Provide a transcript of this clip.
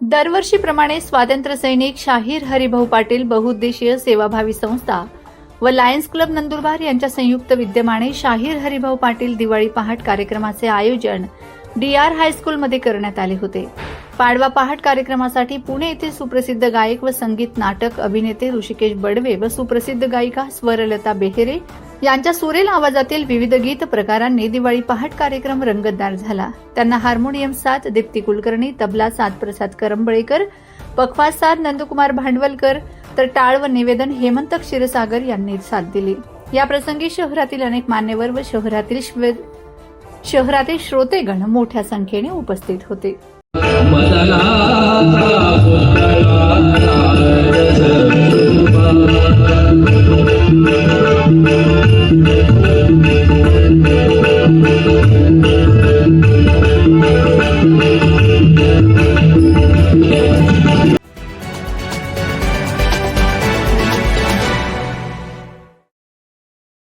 दरवर्षीप्रमाणे स्वातंत्र्य सैनिक शाहीर हरिभाऊ पाटील बहुउद्देशीय सेवाभावी संस्था व लायन्स क्लब नंदुरबार यांच्या संयुक्त विद्यमाने शाहीर हरिभाऊ पाटील दिवाळी पहाट कार्यक्रमाचे आयोजन डी आर हायस्कूलमध्ये करण्यात आले होते. पाडवा पहाट कार्यक्रमासाठी पुणे येथील सुप्रसिद्ध गायक व संगीत नाटक अभिनेते ऋषिकेश बडवे व सुप्रसिद्ध गायिका स्वरलता बेहेरे यांच्या सुरेल आवाजातील विविध गीत प्रकारांनी दिवाळी पहाट कार्यक्रम रंगतदार झाला. त्यांना हार्मोनियम साथ दीप्ती कुलकर्णी तबला साथ प्रसाद करंबळेकर पखवाज साथ नंदकुमार भांडवलकर तर टाळ व निवेदन हेमंत क्षीरसागर यांनी साथ दिली. या प्रसंगी शहरातील अनेक मान्यवर व शहरातील श्वे- शहरातील श्रोतेगण मोठ्या संख्येने उपस्थित होते. Thank you.